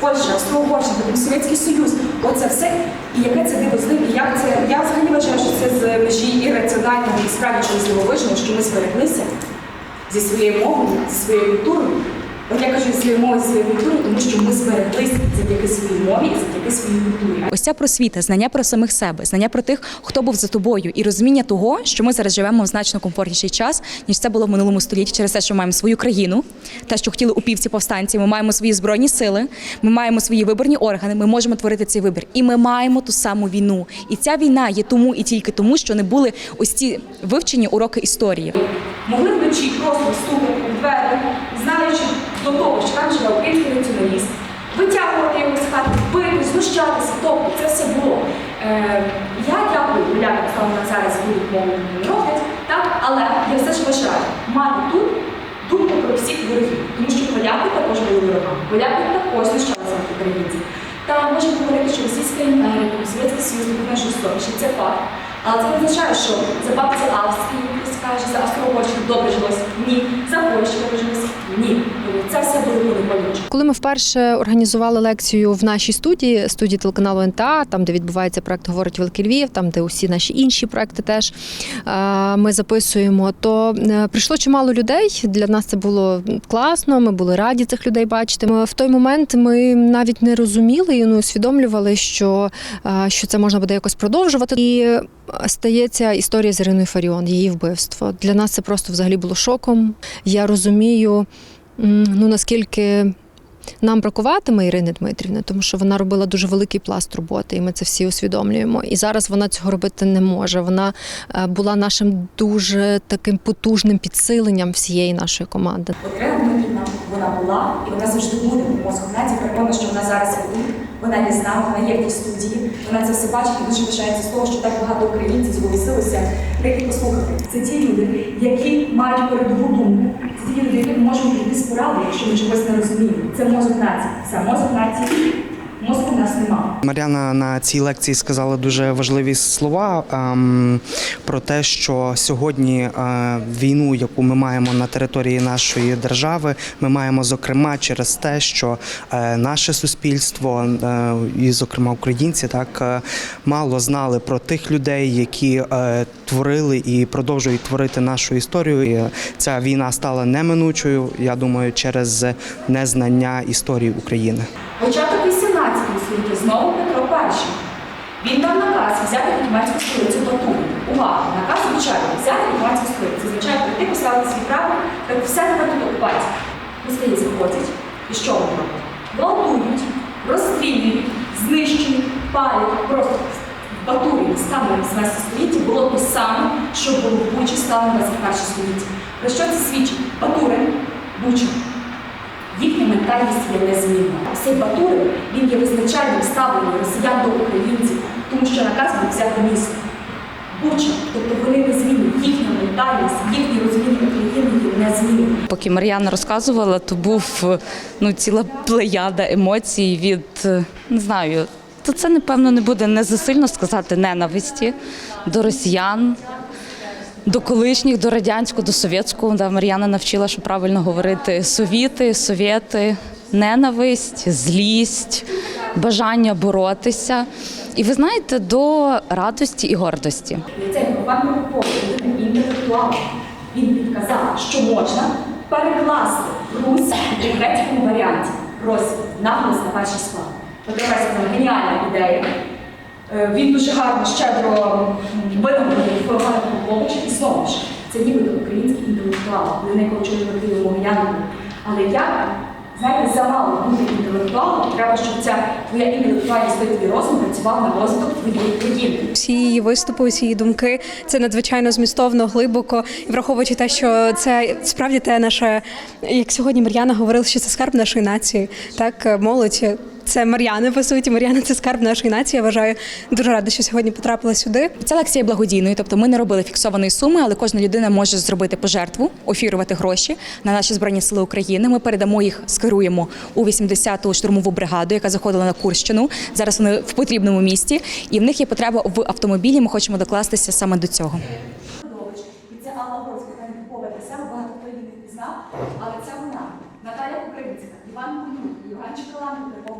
Польща, Австро-Угорщина, потім Совєтський Союз. Оце все. І яке це диво злив, і як це. Я взагалі вважаю, що це з межі ірраціонального і справді чогось дивовижного, що ми збереглися зі своєю мовою, зі своєю культурою. От я кажу своєю мовою, своєю культурою, тому що ми збереглися завдяки своїй мові і завдяки своїй культурі. Ось ця просвіта, знання про самих себе, знання про тих, хто був за тобою, і розуміння того, що ми зараз живемо в значно комфортніший час, ніж це було в минулому столітті, через те, що ми маємо свою країну, те, що хотіли упівці повстанці. Ми маємо свої збройні сили, ми маємо свої виборні органи. Ми можемо творити цей вибір, і ми маємо ту саму війну. І ця війна є тому і тільки тому, що не були ось ці вивчені уроки історії. Могли вночі просто стукати у двері, знаючи до того, що там живе український націоналіст, витягувати його з хати, бити, знущатися. Тобто це все було. Е, я дякую полякам, що вони зараз будуть мову не роблять, так? але я все ж вважаю, мати тут думку про всіх ворогів, тому що поляки також були ворогами, поляки також знущалися над українців. Та можемо говорити, що Російська імперія, Совєтський Союз був жорстокіший, це факт. Але це не означає, що за бабці добре жилось. Ні. За добре жилось. Ні. Це все було ми вперше організували лекцію в нашій студії, студії телеканалу НТА, там де відбувається проект Говорить Великий Львів, там де усі наші інші проекти теж е, ми записуємо, то е, прийшло чимало людей. Для нас це було класно. Ми були раді цих людей бачити. В той момент ми навіть не розуміли і не усвідомлювали, що, е, що це можна буде якось продовжувати. І стається історія з Іриною Фаріон, її вбивство. Для нас це просто взагалі було шоком. Я розумію, ну наскільки. Нам бракуватиме Ірини Дмитрівни, тому що вона робила дуже великий пласт роботи, і ми це всі усвідомлюємо. І зараз вона цього робити не може. Вона е, була нашим дуже таким потужним підсиленням всієї нашої команди. Вона була і вона завжди буде в мозку. Наді переконана, що вона зараз тут, вона є з вона є в тій студії, вона це все бачить і дуже пишається з того, що так багато українців зголосилося прийти послухати. Це ті люди, які мають передову думку. Це ті люди, які можуть прийти з поради, якщо ми чогось не розуміємо. Це мозок нації. Це мозок нації. Мозку в нас немає. Мар'яна на цій лекції сказала дуже важливі слова ем, про те, що сьогодні е, війну, яку ми маємо на території нашої держави, ми маємо зокрема через те, що е, наше суспільство, е, і, зокрема українці, так е, мало знали про тих людей, які е, творили і продовжують творити нашу історію. І ця війна стала неминучою. Я думаю, через незнання історії України. Початок 18 століття знову Петро І. Він дав наказ взяти гетьманську столицю Батумі. Увага! Наказ звичайно взяти гетьманську столицю. Звичайно, прийти поставити свій прапор, так все тепер тут окупація. Москалі заходять. І що вони роблять? Гвалтують, розстрілюють, знищують, палять. Просто в Батурі станом 18 столітті було те саме, що було в Бучі станом 21 столітті. Про що це свідчить? Батурин, Буча. Ментальність є незмінна. Цей Батурин він є визначальним ставленням росіян до українців, тому що наказ був взяти місто. Буча, тобто вони незмінні, їхня ментальність, їхнє розуміння України є незмінне. Поки Мар'яна розказувала, то був ну ціла плеяда емоцій від е, не знаю. То це напевно не буде не засильно сказати ненависті до росіян, до колишніх, до радянського, до совєтського. Да, Мар'яна навчила, що правильно говорити совіти, совєти, ненависть, злість, бажання боротися. І ви знаєте, до радості і гордості. Цей Іван Прокопов, він інтелектуал, він підказав, що можна перекласти Русь у грецькому варіанті розвід наголос на перший склад. Подивайся, це геніальна ідея. Е, Він дуже гарно, щедро винагородив Івана Прокоповича і знову ж, це нібито український інтелектуал, людина, яку вчили Вадиму Могилянку. Але я, знаєте, замало бути інтелектуалом, треба, щоб ця твоя інтелектуальність, твій розум працював на розвиток твоєї країни. Всі її виступи, всі її думки це надзвичайно змістовно, глибоко, і враховуючи те, що це справді те наше, як сьогодні Мар'яна говорила, що це скарб нашої нації. Так, молодь. Це Мар'яна, по суті. Мар'яна це скарб нашої нації. Я вважаю дуже рада, що сьогодні потрапила сюди. Ця лекція є благодійною, тобто ми не робили фіксованої суми, але кожна людина може зробити пожертву, офірувати гроші на наші збройні сили України. Ми передамо їх, скеруємо у 80-ту штурмову бригаду, яка заходила на Курщину. Зараз вони в потрібному місті, і в них є потреба в автомобілі. Ми хочемо докластися саме до цього. І це Алла Горська, яка не купова багато хто її не але це вона. Наталя Кукринська, Іван Кунюк, Ух ти.